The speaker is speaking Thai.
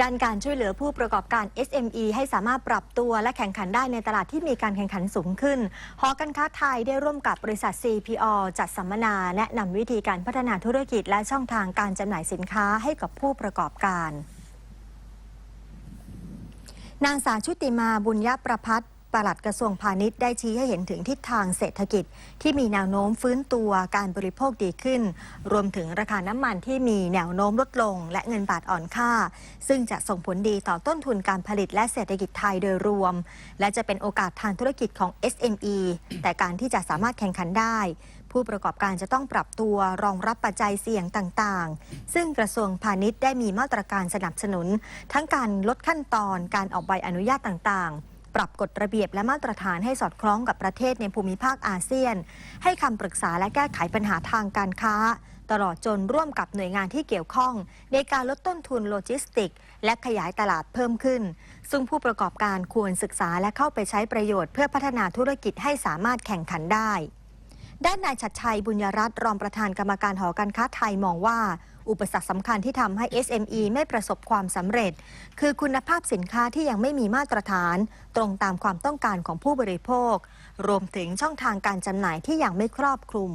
ด้านการช่วยเหลือผู้ประกอบการ SME ให้สามารถปรับตัวและแข่งขันได้ในตลาดที่มีการแข่งขันสูงขึ้น หอการค้าไทยได้ร่วมกับบริษัท CPO จัดสัมมนาแนะนำวิธีการพัฒนาธุรกิจและช่องทางการจำหน่ายสินค้าให้กับผู้ประกอบการ นางสาวชุติมาบุญยประพัฒน์ ปลัดกระทรวงพาณิชย์ได้ชี้ให้เห็นถึงทิศทางเศรษฐกิจ ที่มีแนวโน้มฟื้นตัวการบริโภคดีขึ้น รวมถึงราคาน้ำมันที่มีแนวโน้มลดลง และเงินบาทอ่อนค่า ซึ่งจะส่งผลดีต่อต้นทุนการผลิตและเศรษฐกิจไทยโดยรวม และจะเป็นโอกาสทางธุรกิจของ SME แต่การที่จะสามารถแข่งขันได้ ผู้ประกอบการจะต้องปรับตัวรองรับปัจจัยเสี่ยงต่างๆ ซึ่งกระทรวงพาณิชย์ได้มีมาตรการสนับสนุน ทั้งการลดขั้นตอนการออกใบอนุญาตต่างๆ ปรับกฎระเบียบและมาตรฐานให้สอดคล้องกับประเทศในภูมิภาคอาเซียน ให้คำปรึกษาและแก้ไขปัญหาทางการค้า ตลอดจนร่วมกับหน่วยงานที่เกี่ยวข้อง ในการลดต้นทุนโลจิสติก และขยายตลาดเพิ่มขึ้น ซึ่งผู้ประกอบการควรศึกษาและเข้าไปใช้ประโยชน์เพื่อพัฒนาธุรกิจให้สามารถแข่งขันได้ ด้านนายชัดชัยบุญยรัตน์รองประธานกรรมการหอการค้าไทยมองว่า อุปสรรคสำคัญที่ทำให้ SME ไม่ประสบความสำเร็จ คือคุณภาพสินค้าที่ยังไม่มีมาตรฐาน ตรงตามความต้องการของผู้บริโภค รวมถึงช่องทางการจำหน่ายที่ยังไม่ครอบคลุม